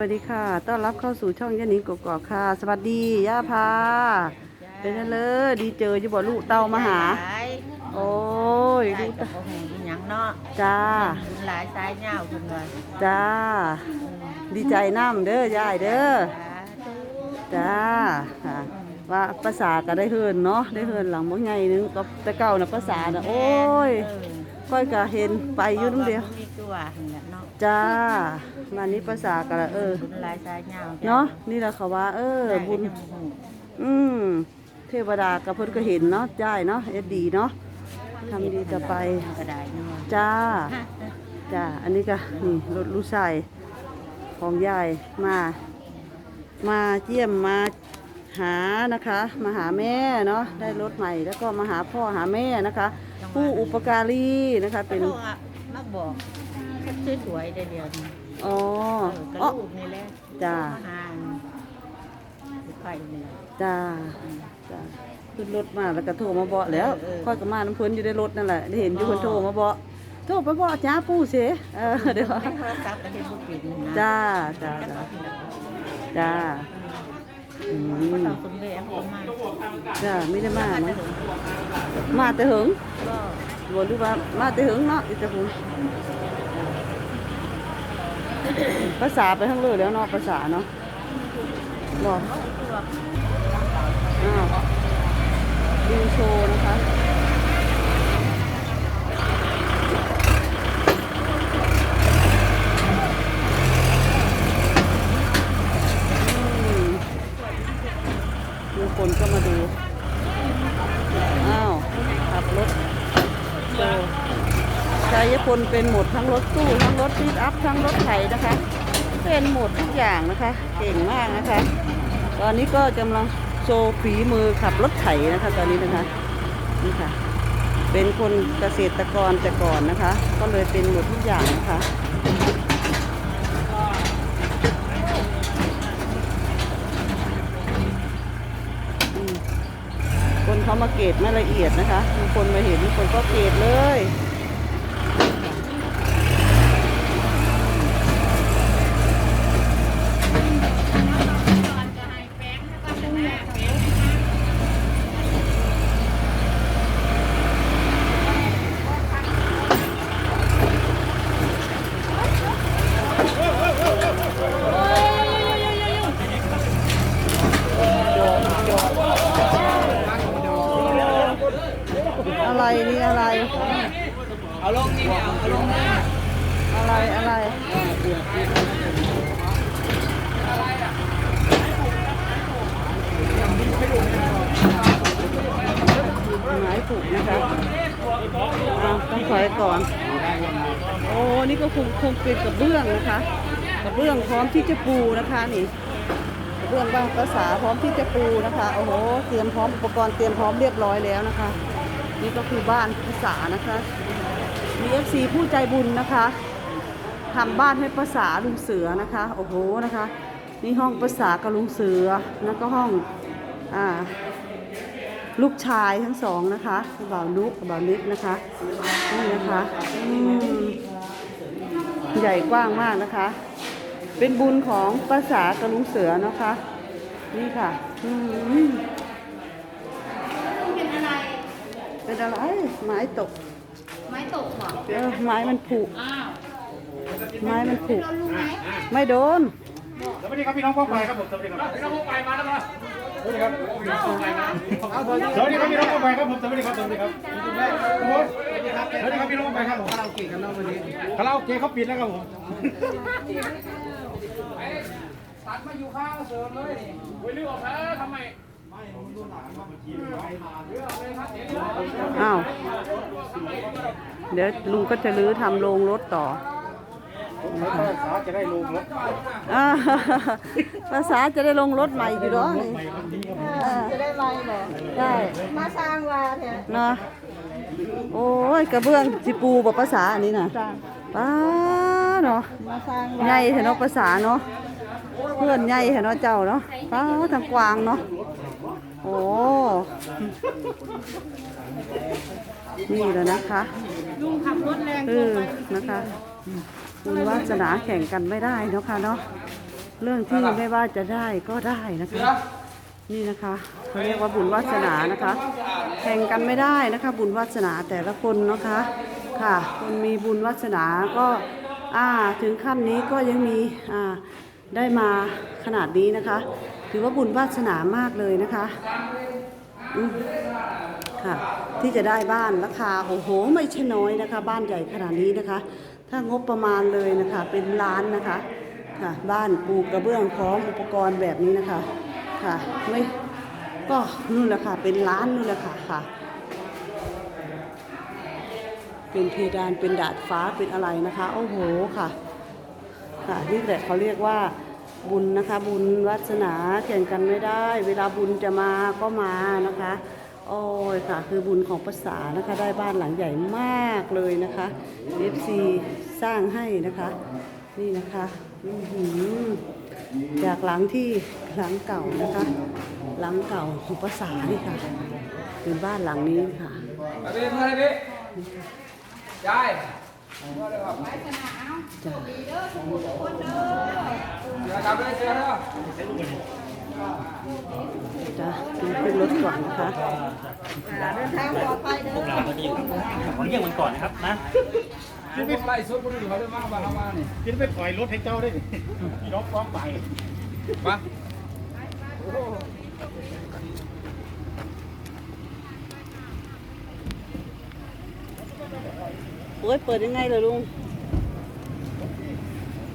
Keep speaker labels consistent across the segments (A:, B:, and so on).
A: สวัสดีค่ะ ต้อนรับเข้าสู่ช่องย่านิงกกอกค่ะ สวัสดีย่าพา เป็นไงเลยดีเจอจะบอกลูกเต้ามาหา โอ้ย
B: ได้
A: ลูก
B: กั
A: เต้า
B: บบ่ฮู้หยังเนาะ
A: จ้า
B: บุญหลายสายยาวคุณว่า
A: จ้า ดีใจน้ำเด้อยายเด้อ จ้าค่ะว่าภาษาก็ได้เฮินเนาะ ได้เฮินหลังบ่ไงนึงก็แต่เก่าน่ะภาษาน่ะโอ้ย ค่อยก็เห็นไปอยู่น้ำเดียว
B: มีตัวหั่นแหละเนาะ
A: จ้ามานี้ภาษาก็ละเออ
B: บุญหลายสายยาว
A: เนาะนี่แหละเขาว่า เออ
B: ได้
A: บุญ
B: ก็ยังบ่ฮู้
A: อืม เทวดากับเพิ่นก็เห็นเนาะจ้ายเนาะเอ็ดดีเนาะทำดีต่อไป
B: ก็ได้เนาะ
A: จ้า จ้า อันนี้ก็นี่รถลูกชายของยายมา มาเยี่ยมมาหานะคะ มาหาแม่เนาะได้รถใหม่แล้วก็มาหาพ่อหาแม่นะคะ ผู้อุปการีนะคะ
B: เป็
A: เป็นน
B: มาบอกสวยๆได้เดียวนี้
A: อ๋อ
B: เออกระ
A: อ๋อ
B: ลูกนี่แหละ
A: จ้า
B: มาหาสิไปนี่แหละ
A: จ้าจ้าขึ้นรถมาแล้วก็โทรมาบอกแล้ว
B: เออเออ
A: ค่อยก็มาน้ำเพิ่นอยู่ในรถนั่นแหละได้เห็นอยู่คนโทรมาบอกโทรไปบอกจ้าปู่เสเออเดี๋ยว
B: โทรศัพท์ก็เฮ็ดบ่เป็นนะ
A: จ้าจ้าจ้าจ้า อืม
B: เราสมเด็จเอามา
A: จ้าไม่ได้มาเนาะมาแต่หึง
B: ก็
A: บอกดูว่ามาแต่หึงเนาะอีตาคุณภาษาไปทั้งเลยแล้วเนาะภาษาเนาะบอกอ้าวดูโชว์นะคะ อืมมีคนก็มาดู อ้าว ขับรถโชว์ ชายพลเป็นหมดทั้งรถตู้ทั้งรถปิกอัพทั้งรถไถนะคะ เป็นหมดทุกอย่างนะคะ เก่งมากนะคะ ตอนนี้ก็กำลังโชว์ฝีมือขับรถไถนะคะ ตอนนี้นะคะนี่ค่ะ เป็นคนเกษตรกรแต่ก่อนนะคะ ก็เลยเป็นหมดทุกอย่างนะคะคนเขามาเกตไม่ละเอียดนะคะมีคนมาเห็นมีคนก็เกตเลย นี่อะไร
C: เอาลงนี่เอาลงนี่
A: อะไรอะไรหมายถูกนะคะอ่าต้องถอยก่อน โอ้นี่ก็คงคงเป็นกระเบื้องนะคะกระเบื้องพร้อมที่จะปูนะคะนี่กระเบื้องบ้างภาษาพร้อมที่จะปูนะคะโอ้โหเตรียมพร้อมอุปกรณ์เตรียมพร้อมเรียบร้อยแล้วนะคะ นี่ก็คือบ้านภาษานะคะมีเอฟซีผู้ใจบุญนะคะทำบ้านให้ภาษาลุงเสือนะคะโอ้โหนะคะนี่ห้องภาษากับลุงเสือแล้วก็ห้องอ่าลูกชายทั้งสองนะคะบ่าวนุกบ่าวนิกนะคะนี่นะคะใหญ่กว้างมากนะคะ เป็นบุญของภาษากับลุงเสือนะคะ นี่ค่ะอืมเป็นอะไร เป็นอะไร ไม้ตก
D: ไม้ตกเหรอ
A: เออไม้มันผุ
D: อ้าว
A: ไม้มันผุ
D: โดนลุงไหม
A: ไม่โดน
C: สวัสดีครับพี่น้องพ่อไปครับผมสวัสดีครับพี่น้องพ่อไปมาแล้วมาสวัสดีครับพี่น้องพ่อไปมาสวัสดีครับพี่น้องพ่อไปครับผมสวัสดีครับสวัสดีครับสวัสดีครับสวัสดีครับพี่น้องพ่อไปครับผมคาราโอเกะกันแล้ววันนี้คาราโอเกะเขาปิดแล้วครับผมตัดมาอยู่ข้างเสริมเลยวิ่งเรือออกแล้วทำไม
A: อ้าว เดี๋ยวลุงก็จะรื้อทำโรงรถต่อ
C: แล้วก็สาจะได้ลงรถ
A: อ่าภาษาจะได้ลงรถใหม่อยู่ด้วยนี่อ่า
B: จะได้ไรบ่
A: ใช่
B: มาสร้างว่าเนี่ย
A: เนาะโอ้ยกระเบื้องสิปูบอกภาษาอันนี้น่ะป้าเนาะ
B: มาสร้าง
A: ใหญ่เห็นเนาะภาษาเนาะเพื่อนใหญ่เห็นเนาะเจ้าเนาะป้าทางกวางเนาะโอ้นี่แล้วนะคะ
B: ลุงขับรถแรง
A: เออนะคะคุณวาสนาแข่งกันไม่ได้เนาะค่ะเนาะเรื่องที่ไม่ว่าจะได้ก็ได้นะคะ นี่นะคะเขาเรียกว่าบุญวาสนานะคะ แข่งกันไม่ได้นะคะ บุญวาสนาแต่ละคนนะคะค่ะ คนมีบุญวาสนาก็อ่าถึงขั้นนี้ก็ยังมีอ่าได้มาขนาดนี้นะคะ ถือว่าบุญวาสนามากเลยนะคะค่ะ ที่จะได้บ้านราคาโอ้โห ไม่ใช่น้อยนะคะ บ้านใหญ่ขนาดนี้นะคะ ถ้างบประมาณเลยนะคะ เป็นล้านนะคะ ค่ะ บ้านปูกระเบื้องพร้อมอุปกรณ์แบบนี้นะคะ ค่ะ ไม่ก็นู่นแหละค่ะ เป็นล้านนู่นแหละค่ะค่ะ เป็นเพดานเป็นดาดฟ้าเป็นอะไรนะคะ โอ้โหค่ะ ค่ะนี่แหละเขาเรียกว่า บุญนะคะ บุญวาสนาแข่งกันไม่ได้ เวลาบุญจะมาก็มานะคะ โอ้ยค่ะ คือบุญของภาษานะคะ ได้บ้านหลังใหญ่มากเลยนะคะ FC สร้างให้นะคะ นี่นะคะอือหือจากหลังที่หลังเก่านะคะ หลังเก่าของภาษานี่ค่ะเป็นบ้านหลังนี้ค่ะ
D: มาพี่มาเลยพี่ยาย
A: จ้ะ
D: เสือกลับเลยเสือเนาะ
A: จ้ะขึ้นรถก่อนนะคะ
E: พวกเราก็จะอยู่ขอเรียกมันก่อนนะครับนะ
D: คือไม่ไล่ซุปคนอื่นเขาจะมาบ้านเรามานี่
C: กินไปปล่อยรถให้เจ้าได้ดิพี่น้องฟ้องไป
D: มา
A: โอ้ยเปิดยังไงเลยลุง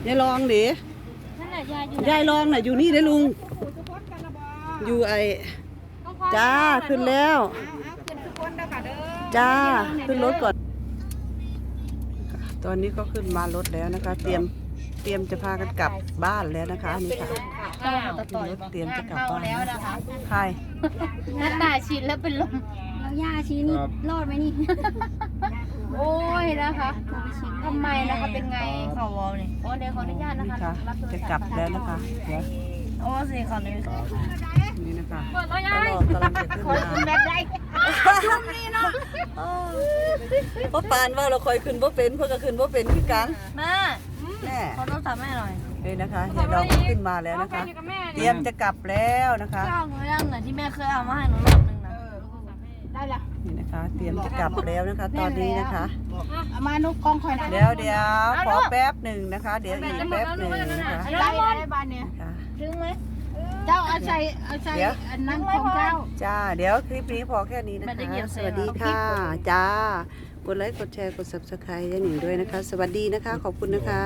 A: ยายลองดิ
B: นั่นแหละยายอยู่
A: ยายลองน่ะอยู่นี่เด้อลุงอยู่ไอจ้าขึ้นแล้วจ้าขึ้นรถก่อน ตอนนี้ก็ขึ้นมารถแล้วนะคะ เตรียมเตรียมจะพากันกลับบ้านแล้วนะคะนี่ค่ะ
B: ข้าวตะ
A: ขึ้น
B: ต่อย
A: รถเตรียมจะกลับบ้าน
B: แล้วนะคะ
A: ใคร
B: หน้าตาชินแล้วเป็นลม
F: แล้วย่าชี้นี่ รอดไหมนี่
B: โอ้ยนะคะทำไมนะคะเป็นไงเขาวอลเนี่ยโอ้เดี๋ยวขออนุญาตนะ
A: นี่
B: คะ
A: ค่ะ
B: รับโทร
A: จะ
B: ศัพท์
A: กลับแล้วนะคะเดี๋ยว
B: โอ้สิขอหนึ่ง
A: นี่นะคะ
B: เปิดแล้ว
A: ต
B: ยาย
A: ลอดกำลังจะขึ้น
B: ขอ
A: มา
B: คุณแบบไรจุ่มนี่เนาะ
A: เพราะปานว่าเราคอยขึ้นบ่เป็นเพื่อก็ขึ้นบ่เป็นคือกัน
B: แม่
A: แน่
B: ขอโทรศัพท์แม่หน่อย
A: นี่นะคะเดี๋ยวเราก็ขึ้นมาแล้วนะคะ เตรียมจะกลับแล้วนะคะ
B: เจ้าหนูยังเหมือนที่แม่เคยเอามาให้หนูรอบนึง นะได้ละ
A: นี่นะคะ เตรียมจะกลับแล้วนะคะ ตอนนี้นะคะ
F: เอามานุกกองคอยนะ
A: เดี๋ยวเดี๋ยวขอแป๊บหนึ่งนะคะ เดี๋ยวอีกแป๊บหนึ่งนะคะ
F: ได้ได้บ้านเนี่ย
A: ค่ะ
B: ถึงไหม
F: เจ้าเอาใส่เอาใส่
A: เดี๋ยว
F: อันนั้นของเจ้า
A: จ้า เดี๋ยวคลิปนี้พอแค่นี้นะคะสวัสดีค่ะ จ้า กดไลค์ กดแชร์ กด subscribe ยายหนิงด้วยนะคะ สวัสดีนะคะ ขอบคุณนะคะ